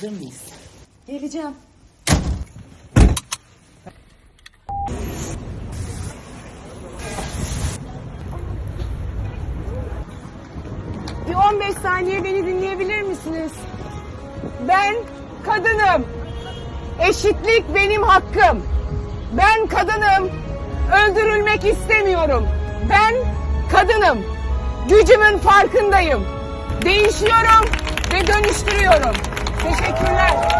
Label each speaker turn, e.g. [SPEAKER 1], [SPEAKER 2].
[SPEAKER 1] Hazır mıyız? Geleceğim.
[SPEAKER 2] Bir 15 saniye beni dinleyebilir misiniz? Ben kadınım. Eşitlik benim hakkım. Ben kadınım. Öldürülmek istemiyorum. Ben kadınım. Gücümün farkındayım. Değişiyorum ve dönüştürüyorum. Teşekkürler.